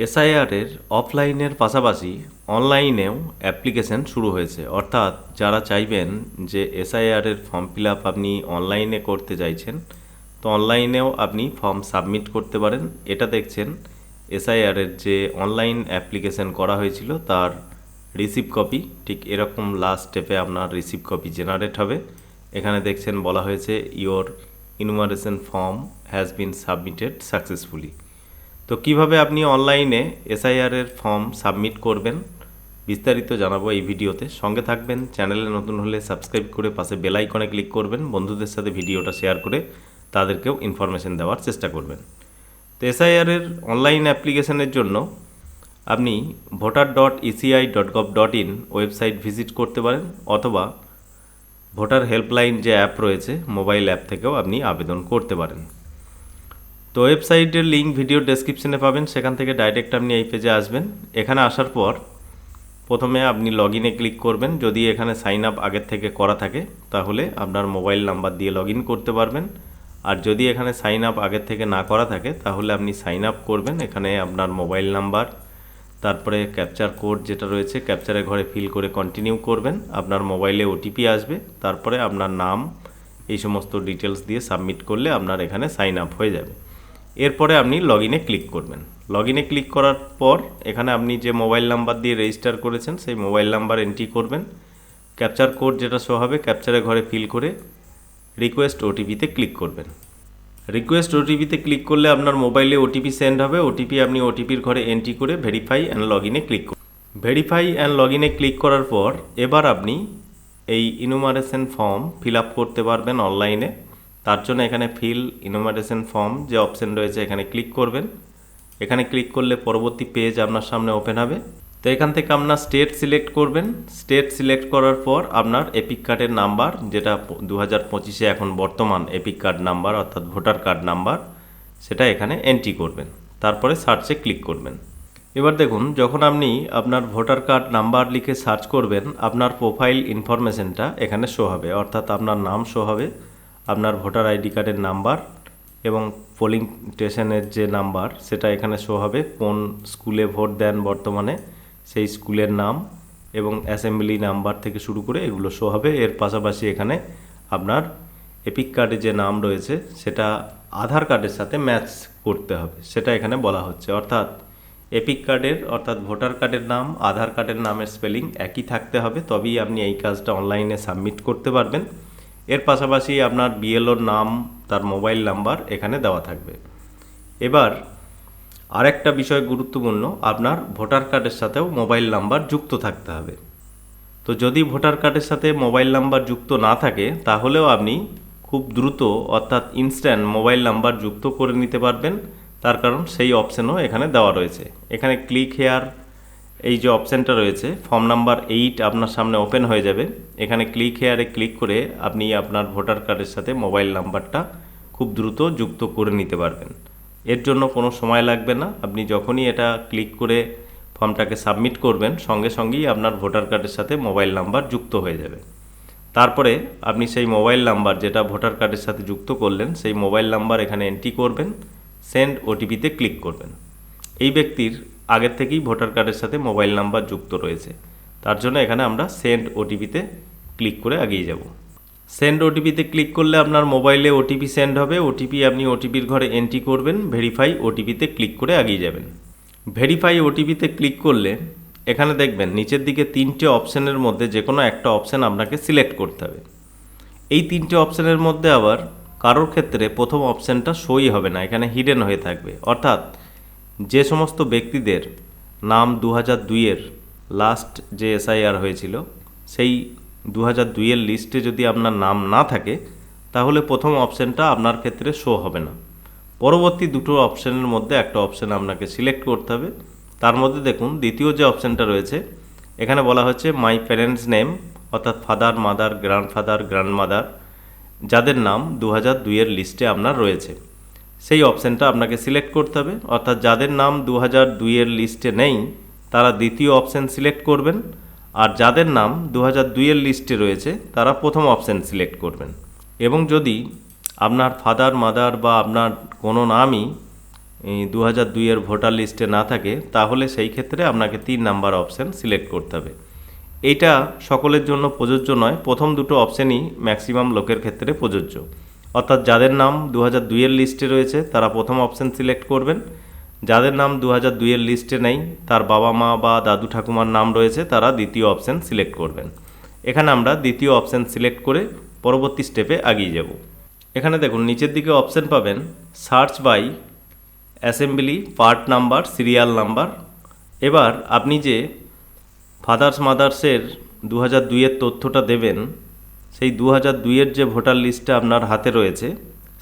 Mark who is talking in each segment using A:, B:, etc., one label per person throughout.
A: এসআইআরের অফলাইনের পাশাপাশি অনলাইনেও অ্যাপ্লিকেশন শুরু হয়েছে। অর্থাৎ যারা চাইবেন যে এসআইআরের ফর্ম ফিল আপ আপনি অনলাইনে করতে চাইছেন, তো অনলাইনেও আপনি ফর্ম সাবমিট করতে পারেন। এটা দেখছেন, এসআইআরের যে অনলাইন অ্যাপ্লিকেশন করা হয়েছিল তার রিসিভ কপি, ঠিক এরকম লাস্ট স্টেপে আপনার রিসিভ কপি জেনারেট হবে। এখানে দেখছেন বলা হয়েছে your enumeration form has been submitted successfully তো কীভাবে আপনি অনলাইনে এসআইআর এর ফর্ম সাবমিট করবেন, বিস্তারিত জানাব এই ভিডিওতে। সঙ্গে থাকবেন, চ্যানেলে নতুন হলে সাবস্ক্রাইব করে পাশে বেল আইকনে ক্লিক করবেন, বন্ধুদের সাথে ভিডিওটা শেয়ার করে তাদেরকেও ইনফরমেশন দেওয়ার চেষ্টা করবেন। তো এসআইআর এর অনলাইন অ্যাপ্লিকেশনের জন্য আপনি voter dot ECI dot gov dot in website visit করতে পারেন, অথবা ভোটার হেল্পলাইন যে অ্যাপ রয়েছে, মোবাইল অ্যাপ থেকেও আপনি আবেদন করতে পারেন। তো ওয়েবসাইটের লিঙ্ক ভিডিও ডেসক্রিপশনে পাবেন, সেখান থেকে ডাইরেক্ট আপনি এই পেজে আসবেন। এখানে আসার পর প্রথমে আপনি লগ ইনে ক্লিক করবেন। যদি এখানে সাইন আপ আগের থেকে করা থাকে, তাহলে আপনার মোবাইল নাম্বার দিয়ে লগ করতে পারবেন। আর যদি এখানে সাইন আপ আগের থেকে না করা থাকে, তাহলে আপনি সাইন আপ করবেন। এখানে আপনার মোবাইল নাম্বার তারপরে ক্যাপচার কোড যেটা রয়েছে ক্যাপচারের ঘরে ফিল করে কন্টিনিউ করবেন। আপনার মোবাইলে ওটিপি আসবে। তারপরে আপনার নাম, এই সমস্ত ডিটেলস দিয়ে সাবমিট করলে আপনার এখানে সাইন আপ হয়ে যাবে। এরপরে আপনি লগ ইনে ক্লিক করবেন। লগ ইনে ক্লিক করার পর এখানে আপনি যে মোবাইল নাম্বার দিয়ে রেজিস্টার করেছেন, সেই মোবাইল নাম্বার এন্ট্রি করবেন। ক্যাপচার কোড যেটা শো হবে ক্যাপচারের ঘরে ফিল করে রিকোয়েস্ট ওটিপিতে ক্লিক করবেন। রিকোয়েস্ট ওটিপিতে ক্লিক করলে আপনার মোবাইলে ওটিপি সেন্ড হবে। ওটিপি আপনি ওটিপির ঘরে এন্ট্রি করে ভেরিফাই অ্যান্ড লগ ইনে ক্লিক করুন ভেরিফাই অ্যান্ড লগ ইনে ক্লিক করার পর এবার আপনি এই ইনুমারেশন ফর্ম ফিল আপ করতে পারবেন অনলাইনে তার জন্য এখানে ফিল ইনুমারেশন ফর্ম যে অপশন রয়েছে, এখানে ক্লিক করবেন। এখানে ক্লিক করলে পরবর্তী পেজ আপনার সামনে ওপেন হবে। তো এখান থেকে আপনার স্টেট সিলেক্ট করবেন। স্টেট সিলেক্ট করার পর আপনার এপিক কার্ডের নাম্বার যেটা দু হাজার পঁচিশে এখন বর্তমান এপিক কার্ড নাম্বার অর্থাৎ ভোটার কার্ড নাম্বার সেটা এখানে এন্ট্রি করবেন। তারপরে সার্চে ক্লিক করবেন। এবার দেখুন, যখন আপনি আপনার ভোটার কার্ড নাম্বার লিখে সার্চ করবেন, আপনার প্রোফাইল ইনফরমেশনটা এখানে শো হবে, অর্থাৎ আপনার নাম শো হবে। আপনার ভোটার আইডি কার্ডের নাম্বার এবং পোলিং স্টেশনের যে নাম্বার, সেটা এখানে শো হবে। কোন স্কুলে ভোট দেন বর্তমানে, সেই স্কুলের নাম এবং অ্যাসেম্বলি নাম্বার থেকে শুরু করে এগুলো শো হবে। এর পাশাপাশি এখানে আপনার এপিক কার্ডে যে নাম রয়েছে, সেটা আধার কার্ডের সাথে ম্যাচ করতে হবে। সেটা এখানে বলা হচ্ছে। অর্থাৎ এপিক কার্ডের অর্থাৎ ভোটার কার্ডের নাম, আধার কার্ডের নামের স্পেলিং একই থাকতে হবে। তবেই আপনি এই কাজটা অনলাইনে সাবমিট করতে পারবেন। এর পাশাপাশি আপনার বিএলওর নাম, তার মোবাইল নাম্বার এখানে দেওয়া থাকবে। এবার আরেকটা বিষয় গুরুত্বপূর্ণ, আপনার ভোটার কার্ডের সাথেও মোবাইল নাম্বার যুক্ত থাকতে হবে। তো যদি ভোটার কার্ডের সাথে মোবাইল নাম্বার যুক্ত না থাকে, তাহলেও আপনি খুব দ্রুত অর্থাৎ ইনস্ট্যান্ট মোবাইল নাম্বার যুক্ত করে নিতে পারবেন। তার কারণ সেই অপশানও এখানে দেওয়া রয়েছে। এখানে ক্লিক হেয়ার এই যে অপশানটা রয়েছে, ফর্ম নাম্বার এইট আপনার সামনে ওপেন হয়ে যাবে। এখানে ক্লিক হেয়ারে ক্লিক করে আপনি আপনার ভোটার কার্ডের সাথে মোবাইল নাম্বারটা খুব দ্রুত যুক্ত করে নিতে পারবেন। এর জন্য কোনো সময় লাগবে না। আপনি যখনই এটা ক্লিক করে ফর্মটাকে সাবমিট করবেন, সঙ্গে সঙ্গেই আপনার ভোটার কার্ডের সাথে মোবাইল নাম্বার যুক্ত হয়ে যাবে। তারপরে আপনি সেই মোবাইল নাম্বার যেটা ভোটার কার্ডের সাথে যুক্ত করলেন, সেই মোবাইল নাম্বার এখানে এন্ট্রি করবেন সেন্ড ওটিপিতে ক্লিক করবেন। এই ব্যক্তির আগের থেকেই ভোটার কার্ডের সাথে মোবাইল নাম্বার যুক্ত রয়েছে। তার জন্য এখানে আমরা সেন্ড ওটিপিতে ক্লিক করে এগিয়ে যাব। সেন্ড ওটিপিতে ক্লিক করলে আপনার মোবাইলে ওটিপি সেন্ড হবে। ওটিপি আপনি ওটিপির ঘরে এন্ট্রি করবেন ভেরিফাই ওটিপিতে ক্লিক করে এগিয়ে যাবেন। ভেরিফাই ওটিপিতে ক্লিক করলে এখানে দেখবেন নিচের দিকে তিনটে অপশানের মধ্যে যে কোনো একটা অপশান আপনাকে সিলেক্ট করতে হবে। এই তিনটে অপশানের মধ্যে আবার কারোর ক্ষেত্রে প্রথম অপশানটা সই হবে না, এখানে হিডেন হয়ে থাকবে। অর্থাৎ যে সমস্ত ব্যক্তিদের নাম দু হাজার দুইয়ের লাস্ট যে এসআইআর হয়েছিল, সেই দু হাজার দুইয়ের লিস্টে যদি আপনার নাম না থাকে, তাহলে প্রথম অপশানটা আপনার ক্ষেত্রে শো হবে না। পরবর্তী দুটো অপশানের মধ্যে একটা অপশান আপনাকে সিলেক্ট করতে হবে। তার মধ্যে দেখুন, দ্বিতীয় যে অপশানটা রয়েছে, এখানে বলা হচ্ছে মাই প্যারেন্টস নেম অর্থাৎ ফাদার মাদার গ্র্যান্ডফাদার গ্র্যান্ডমাদার যাদের নাম দু হাজার দুইয়ের লিস্টে আপনার রয়েছে। সেই অপশানটা আপনাকে সিলেক্ট করতে হবে। অর্থাৎ যাদের নাম দু হাজার দুইয়ের লিস্টে নেই, তারা দ্বিতীয় অপশান সিলেক্ট করবেন। আর যাদের নাম দু হাজার দুইয়ের লিস্টে রয়েছে, তারা প্রথম অপশান সিলেক্ট করবেন। এবং যদি আপনার ফাদার মাদার বা আপনার কোনো নামই দু হাজার দুইয়ের ভোটার লিস্টে না থাকে, তাহলে সেই ক্ষেত্রে আপনাকে তিন নাম্বার অপশান সিলেক্ট করতে হবে। এইটা সকলের জন্য প্রযোজ্য নয়। প্রথম দুটো অপশানই ম্যাক্সিমাম লোকের ক্ষেত্রে প্রযোজ্য। অর্থাৎ যাদের নাম দু হাজার দুইয়ের লিস্টে রয়েছে, তারা প্রথম অপশান সিলেক্ট করবেন। যাদের নাম দু হাজার দুইয়ের লিস্টে নেই, তার বাবা মা বা দাদু ঠাকুমার নাম রয়েছে, তারা দ্বিতীয় অপশান সিলেক্ট করবেন। এখানে আমরা দ্বিতীয় অপশান সিলেক্ট করে পরবর্তী স্টেপে এগিয়ে যাব। এখানে দেখুন, নিচের দিকে অপশান পাবেন search by assembly part number serial number এবার আপনি যে ফাদার্স মাদার্সের দু হাজার দুইয়ের তথ্যটা দেবেন সেই দু হাজার দুইয়ের যে ভোটার লিস্টটা আপনার হাতে রয়েছে,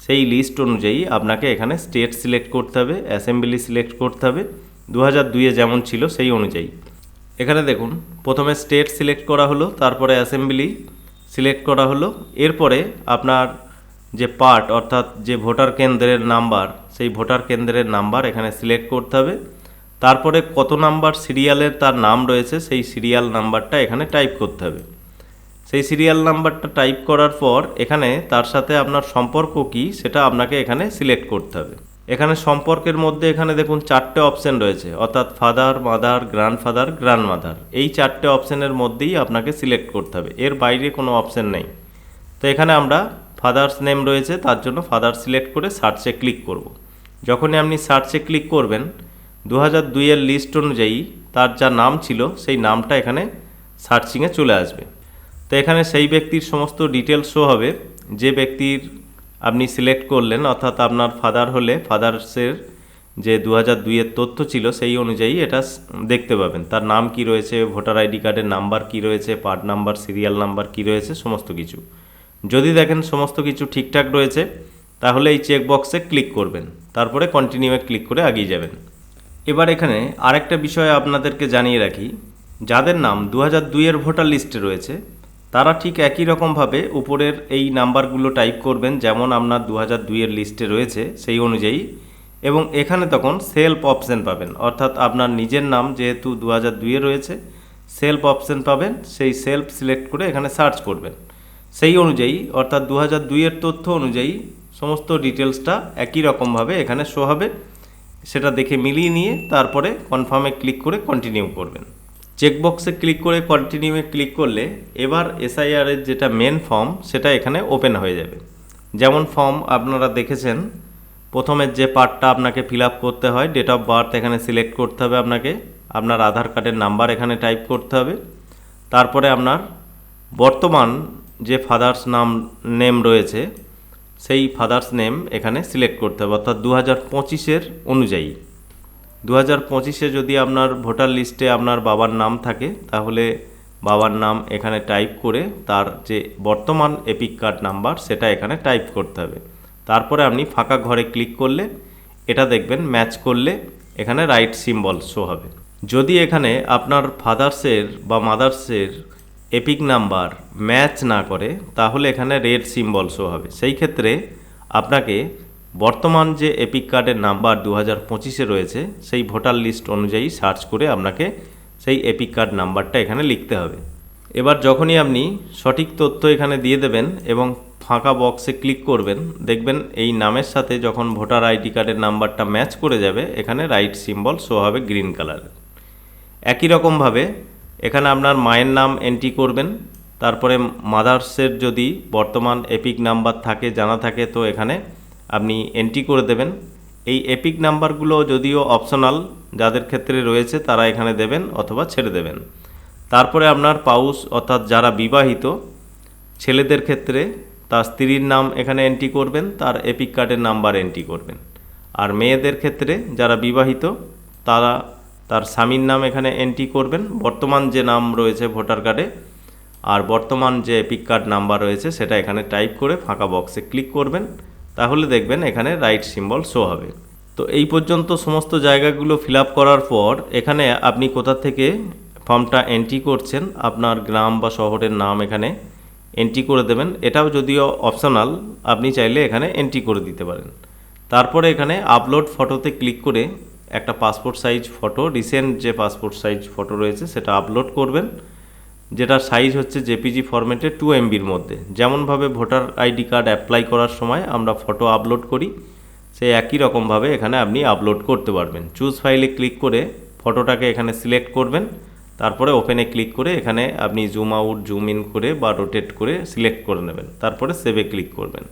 A: সেই লিস্ট অনুযায়ী আপনাকে এখানে স্টেট সিলেক্ট করতে হবে, অ্যাসেম্বলি সিলেক্ট করতে হবে দু হাজার দুইয়ে যেমন ছিল সেই অনুযায়ী। এখানে দেখুন, প্রথমে স্টেট সিলেক্ট করা হলো, তারপরে অ্যাসেম্বলি সিলেক্ট করা হলো, এরপরে আপনার যে পার্ট অর্থাৎ যে ভোটার কেন্দ্রের নাম্বার, সেই ভোটার কেন্দ্রের নাম্বার এখানে সিলেক্ট করতে হবে। তারপরে কত নাম্বার সিরিয়ালের তার নাম রয়েছে, সেই সিরিয়াল নাম্বারটা এখানে টাইপ করতে হবে। সেই সিরিয়াল নাম্বারটা টাইপ করার পর এখানে তার সাথে আপনার সম্পর্ক কি সেটা আপনাকে এখানে সিলেক্ট করতে হবে। এখানে সম্পর্কের মধ্যে এখানে দেখুন চারটে অপশন রয়েছে, অর্থাৎ ফাদার মাদার গ্র্যান্ডফাদার গ্র্যান্ডমাদার এই চারটে অপশনের মধ্যেই আপনাকে সিলেক্ট করতে হবে, এর বাইরে কোনো অপশন নেই। তো এখানে আমরা ফাদার্স নেম রয়েছে, তার জন্য ফাদার সিলেক্ট করে সার্চে ক্লিক করব। যখনই আপনি সার্চে ক্লিক করবেন দু হাজার দুইয়ের লিস্ট অনুযায়ী তার যা নাম ছিল, সেই নামটা এখানে সার্চিংয়ে চলে আসবে। তো এখানে সেই ব্যক্তির সমস্ত ডিটেলস শো হবে। যে ব্যক্তির আপনি সিলেক্ট করলেন, অর্থাৎ আপনার ফাদার হলে ফাদার্সের যে দু হাজার দুইয়ের তথ্য ছিল সেই অনুযায়ী এটা দেখতে পাবেন। তার নাম কি রয়েছে ভোটার আইডি কার্ডের নাম্বার কি রয়েছে পার্ট নাম্বার সিরিয়াল নাম্বার কি রয়েছে, সমস্ত কিছু। যদি দেখেন সমস্ত কিছু ঠিকঠাক রয়েছে, তাহলে এই চেক বক্সে ক্লিক করবেন। তারপরে কন্টিনিউয়ে ক্লিক করে এগিয়ে যাবেন। এবার এখানে আরেকটা বিষয় আপনাদেরকে জানিয়ে রাখি। যাদের নাম দু হাজার দুইয়ের ভোটার লিস্টে রয়েছে তারা ঠিক একই রকমভাবে উপরের এই নাম্বারগুলো টাইপ করবেন, যেমন আপনার দু হাজার দুইয়ের লিস্টে রয়েছে সেই অনুযায়ী। এবং এখানে তখন সেলফ অপশন পাবেন, অর্থাৎ আপনার নিজের নাম যেহেতু দু হাজার দুইয়ে রয়েছে, সেলফ অপশন পাবেন, সেই সেলফ সিলেক্ট করে এখানে সার্চ করবেন। সেই অনুযায়ী, অর্থাৎ দু হাজার দুইয়ের তথ্য অনুযায়ী সমস্ত ডিটেলসটা একই রকমভাবে এখানে শো হবে। সেটা দেখে মিলিয়ে নিয়ে তারপরে কনফার্মে ক্লিক করে কন্টিনিউ করবেন। চেকবক্সে ক্লিক করে কন্টিনিউয়ে ক্লিক করলে এবার এসআইআরের যেটা মেন ফর্ম সেটা এখানে ওপেন হয়ে যাবে। যেমন ফর্ম আপনারা দেখেছেন, প্রথমের যে পার্টটা আপনাকে ফিল করতে হয় ডেট অফ বার্থ এখানে সিলেক্ট করতে হবে আপনাকে, আপনার আধার কার্ডের নাম্বার এখানে টাইপ করতে হবে। তারপরে আপনার বর্তমান যে ফাদার্স নাম নেম রয়েছে, সেই ফাদার্স নেম এখানে সিলেক্ট করতে হবে। অর্থাৎ দু হাজার পঁচিশের অনুযায়ী। দু হাজার পঁচিশে যদি আপনার ভোটার লিস্টে আপনার বাবার নাম থাকে, তাহলে বাবার নাম এখানে টাইপ করে তার যে বর্তমান এপিক কার্ড নাম্বার সেটা এখানে টাইপ করতে হবে। তারপরে আপনি ফাঁকা ঘরে ক্লিক করলে এটা দেখবেন ম্যাচ করলে এখানে রাইট সিম্বল শো হবে। যদি এখানে আপনার ফাদার্সের বা মাদার্সের এপিক নাম্বার ম্যাচ না করে, তাহলে এখানে রেড সিম্বল শো হবে। সেই ক্ষেত্রে আপনাকে বর্তমান যে এপিক কার্ডের নাম্বার দু হাজার পঁচিশে রয়েছে, সেই ভোটার লিস্ট অনুযায়ী সার্চ করে আপনাকে সেই এপিক কার্ড নাম্বারটা এখানে লিখতে হবে। এবার যখনই আপনি সঠিক তথ্য এখানে দিয়ে দেবেন এবং ফাঁকা বক্সে ক্লিক করবেন, দেখবেন এই নামের সাথে যখন ভোটার আইডি কার্ডের নাম্বারটা ম্যাচ করে যাবে, এখানে রাইট সিম্বল শো হবে গ্রিন কালারের একই রকমভাবে এখানে আপনার মায়ের নাম এন্ট্রি করবেন, তারপরে মাদার্সের যদি বর্তমান এপিক নাম্বার থাকে, জানা থাকে, তো এখানে আপনি এন্ট্রি করে দেবেন। এই এপিক নাম্বারগুলো যদিও অপশনাল যাদের ক্ষেত্রে রয়েছে তারা এখানে দেবেন অথবা ছেড়ে দেবেন। তারপরে আপনার পাউস অর্থাৎ যারা বিবাহিত, ছেলেদের ক্ষেত্রে তার স্ত্রীর নাম এখানে এন্ট্রি করবেন, তার এপিক কার্ডের নাম্বার এন্ট্রি করবেন। আর মেয়েদের ক্ষেত্রে যারা বিবাহিত, তারা তার স্বামীর নাম এখানে এন্ট্রি করবেন। বর্তমান যে নাম রয়েছে ভোটার কার্ডে আর বর্তমান যে এপিক কার্ড নাম্বার রয়েছে, সেটা এখানে টাইপ করে ফাঁকা বক্সে ক্লিক করবেন। তাহলে দেখবেন এখানে রাইট সিম্বল শো হবে। তো এই পর্যন্ত সমস্ত জায়গাগুলো ফিল করার পর এখানে আপনি কোথা থেকে ফর্মটা এন্ট্রি করছেন, আপনার গ্রাম বা শহরের নাম এখানে এন্ট্রি করে দেবেন। এটাও যদিও অপশনাল আপনি চাইলে এখানে এন্ট্রি করে দিতে পারেন। তারপরে এখানে আপলোড ফটোতে ক্লিক করে একটা পাসপোর্ট সাইজ ফটো রিসেন্ট যে পাসপোর্ট সাইজ ফটো রয়েছে সেটা আপলোড করবেন। যেটার সাইজ হচ্ছে জেপিজি ফরম্যাটে টু এমবির মধ্যে। যেমনভাবে ভোটার আইডি কার্ড অ্যাপ্লাই করার সময় আমরা ফটো আপলোড করি সেই একই রকমভাবে এখানে আপনি আপলোড করতে পারবেন। চুজ ফাইলে ক্লিক করে ফটোটাকে এখানে সিলেক্ট করবেন, তারপরে ওপেনে ক্লিক করে এখানে আপনি জুম আউট জুম ইন করে বা রোটেট করে সিলেক্ট করে নেবেন। তারপরে সেভে ক্লিক করবেন।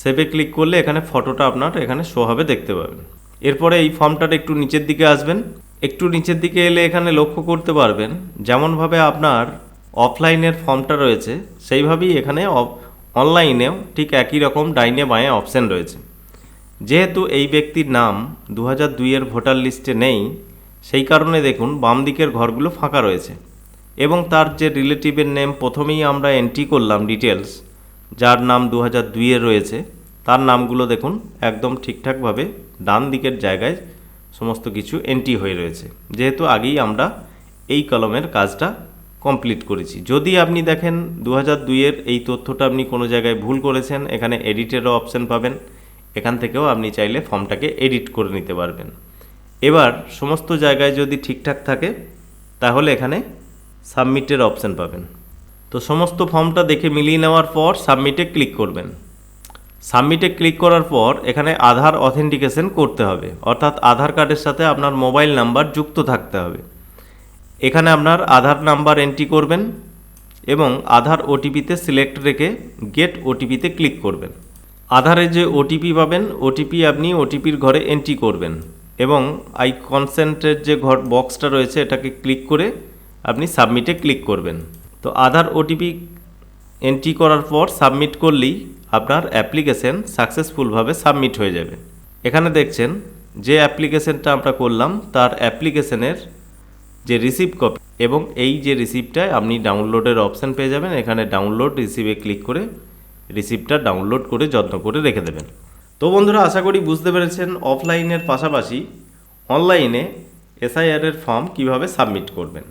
A: সেভে ক্লিক করলে এখানে ফটোটা আপনার এখানে শো হবে দেখতে পাবেন। এরপরে এই ফর্মটার একটু নিচের দিকে আসবেন। একটু নিচের দিকে এলে এখানে লক্ষ্য করতে পারবেন, যেমনভাবে আপনার অফলাইনের ফর্মটা রয়েছে, সেইভাবেই এখানে অনলাইনেও ঠিক একই রকম ডাইনে বাঁয়ে অপশান রয়েছে। যেহেতু এই ব্যক্তির নাম দু হাজার দুইয়ের ভোটার লিস্টে নেই, সেই কারণে দেখুন বাম দিকের ঘরগুলো ফাঁকা রয়েছে। এবং তার যে রিলেটিভের নেম প্রথমেই আমরা এন্ট্রি করলাম ডিটেলস যার নাম দু হাজার দুইয়ে রয়েছে, তার নামগুলো দেখুন একদম ঠিকঠাকভাবে ডান দিকের জায়গায় সমস্ত কিছু এন্ট্রি হয়ে রয়েছে। যেহেতু আগেই আমরা এই কলমের কাজটা কমপ্লিট করেছি। যদি আপনি দেখেন দু হাজার দুইয়ের এই তথ্যটা আপনি কোনো জায়গায় ভুল করেছেন, এখানে এডিটেরও অপশান পাবেন। এখান থেকেও আপনি চাইলে ফর্মটাকে এডিট করে নিতে পারবেন। এবার সমস্ত জায়গায় যদি ঠিকঠাক থাকে, তাহলে এখানে সাবমিটের অপশান পাবেন। তো সমস্ত ফর্মটা দেখে মিলিয়ে নেওয়ার পর সাবমিটে ক্লিক করবেন। সাবমিটে ক্লিক করার পর এখানে আধার অথেন্টিকেশন করতে হবে। অর্থাৎ আধার কার্ডের সাথে আপনার মোবাইল নাম্বার যুক্ত থাকতে হবে। এখানে আপনার আধার নাম্বার এন্ট্রি করবেন এবং আধার ওটিপিতে সিলেক্ট রেখে গেট ওটিপিতে ক্লিক করবেন। আধারে যে ওটিপি পাবেন ওটিপি আপনি ওটিপির ঘরে এন্ট্রি করবেন এবং আই কনসেন্টের যে ঘর বক্সটা রয়েছে এটাকে ক্লিক করে আপনি সাবমিটে ক্লিক করবেন। তো আধার ওটিপি এন্ট্রি করার পর সাবমিট করলেই আপনার অ্যাপ্লিকেশন সাকসেসফুলভাবে সাবমিট হয়ে যাবে। এখানে দেখছেন, যে অ্যাপ্লিকেশনটা আমরা করলাম, তার অ্যাপ্লিকেশনের যে রিসিভ কপি এবং এই যে রিসিপ্টটায় আপনি ডাউনলোডের অপশান পেয়ে যাবেন, এখানে ডাউনলোড রিসিভে ক্লিক করে রিসিপ্টটা ডাউনলোড করে যত্ন করে রেখে দেবেন। তো বন্ধুরা, আশা করি বুঝতে পেরেছেন, অফলাইনের পাশাপাশি অনলাইনে এসআইআরের ফর্ম কীভাবে সাবমিট করবেন।